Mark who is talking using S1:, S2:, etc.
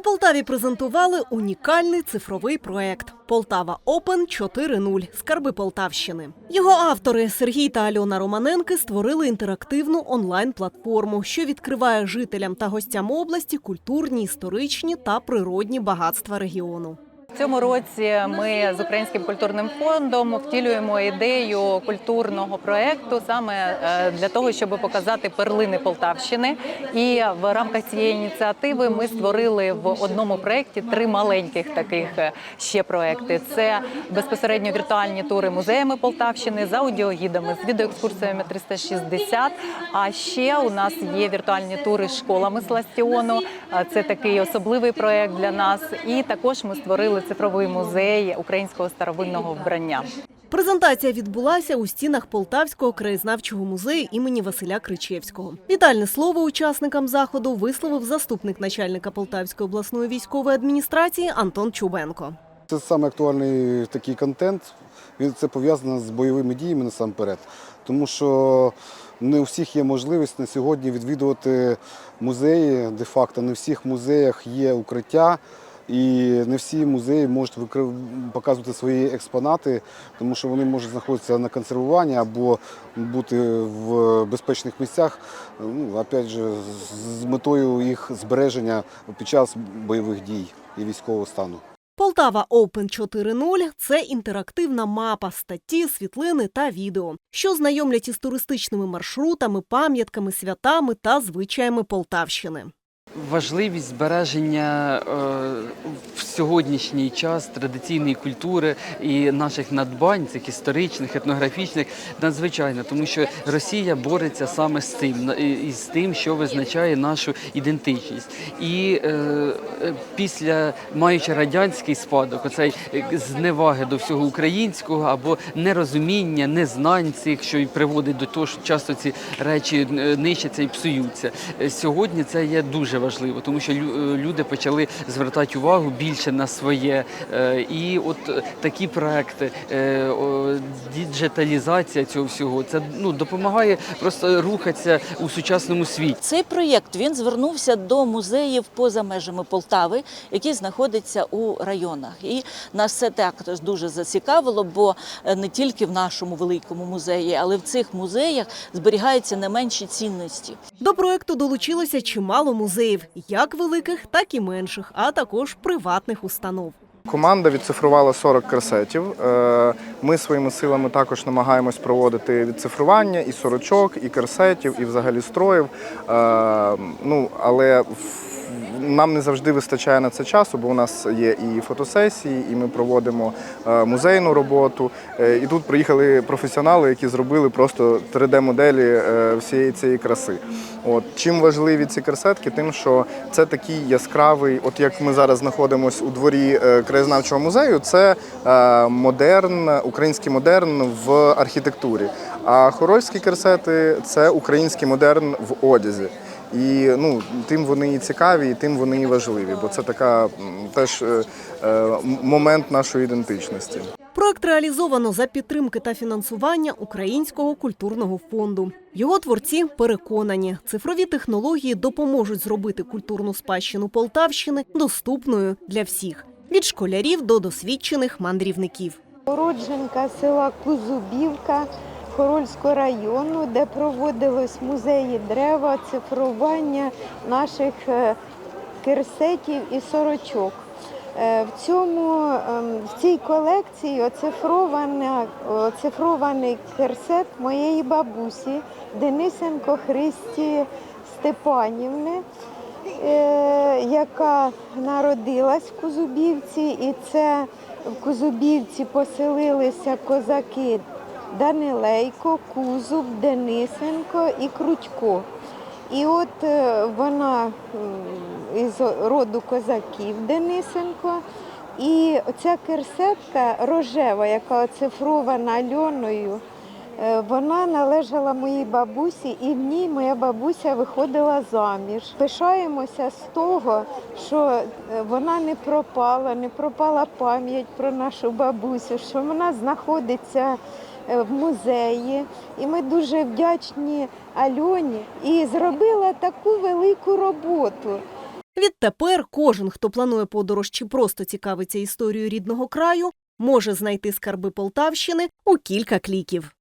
S1: У Полтаві презентували унікальний цифровий проект Полтава Опен 4.0 Скарби Полтавщини. Його автори Сергій та Альона Романенки створили інтерактивну онлайн-платформу, що відкриває жителям та гостям області культурні, історичні та природні багатства регіону.
S2: В цьому році ми з Українським культурним фондом втілюємо ідею культурного проекту саме е, для того, щоб показати перлини Полтавщини. І в рамках цієї ініціативи ми створили в одному проєкті три маленьких таких е, ще проекти. Це безпосередньо віртуальні тури музеями Полтавщини з аудіогідами, з відеоекскурсіями 360. А ще у нас є віртуальні тури школами Сластіону. Е, Це такий особливий проект для нас. І також ми створили цифровий музей українського старовинного вбрання.
S1: Презентація відбулася у стінах Полтавського краєзнавчого музею імені Василя Кричевського. Вітальне слово учасникам заходу висловив заступник начальника Полтавської обласної військової адміністрації Антон Чубенко.
S3: Це саме актуальний такий контент. Він це пов'язано з бойовими діями насамперед. Тому що не у всіх є можливість на сьогодні відвідувати музеї. Де-факто не в всіх музеях є укриття. І не всі музеї можуть викри- показувати свої експонати, тому що вони можуть знаходитися на консервуванні або бути в безпечних місцях, ну, опять же, з- метою їх збереження під час бойових дій і військового стану.
S1: Полтава Open 4.0 – це інтерактивна мапа, статті, світлини та відео, що знайомлять із туристичними маршрутами, пам'ятками, святами та звичаями Полтавщини.
S4: Важливість збереження е, сьогоднішній час традиційної культури і наших надбань, цих історичних, етнографічних, надзвичайно, тому що Росія бореться саме з цим, і з тим, що визначає нашу ідентичність. І е, е, після маючи радянський спадок, оцей е, зневаги до всього українського або нерозуміння, незнань цих, що й приводить до того, що часто ці речі е, нищаться і псуються. Сьогодні це є дуже важливо, тому що люди почали звертати увагу більше на своє. Е, І от е, такі проекти, е, діджиталізація цього всього, це ну допомагає просто рухатися у сучасному світі.
S5: Цей проєкт він звернувся до музеїв поза межами Полтави, які знаходяться у районах. І нас це також дуже зацікавило, бо не тільки в нашому великому музеї, але в цих музеях зберігаються не менші цінності.
S1: До проекту долучилося чимало музеїв, як великих, так і менших, а також приватних установ.
S6: Команда відцифрувала 40 красетів. Е, Ми своїми силами також намагаємось проводити відцифрування і сорочок, і керсетів, і взагалі строїв. Е, Ну, але нам не завжди вистачає на це часу, бо у нас є і фотосесії, і ми проводимо е, музейну роботу. Е, І тут приїхали професіонали, які зробили просто 3D-моделі е, всієї цієї краси. От чим важливі ці керсетки, тим, що це такий яскравий, от як ми зараз знаходимося у дворі краєзнавчого музею, це модерн, український модерн в архітектурі. А хорольські керсети це український модерн в одязі. І ну, тим вони і цікаві, і тим вони і важливі, бо це така теж е, е, момент нашої ідентичності.
S1: Проект реалізовано за підтримки та фінансування Українського культурного фонду. Його творці переконані, цифрові технології допоможуть зробити культурну спадщину Полтавщини доступною для всіх від школярів до досвідчених мандрівників.
S7: Уродженка села Кузубівка Хорольського району, де проводилось музеї дерева, цифрування наших е, керсетів і сорочок. Е, В цьому ем, в цій колекції оцифрований керсет моєї бабусі Денисенко Христі Степанівни, е, яка народилась в Кузубівці, і це в Кузубівці поселилися козаки Данилейко, Кузуб, Денисенко і Крутько. І от е, вона із роду козаків Денисенко. І ця керсетка рожева, яка оцифрована Альоною, е, вона належала моїй бабусі, і в ній моя бабуся виходила заміж. Пишаємося з того, що е, вона не пропала, не пропала пам'ять про нашу бабусю, що вона знаходиться в музеї. І ми дуже вдячні Альоні і зробила таку велику роботу.
S1: Відтепер кожен, хто планує подорож чи просто цікавиться історією рідного краю, може знайти скарби Полтавщини у кілька кліків.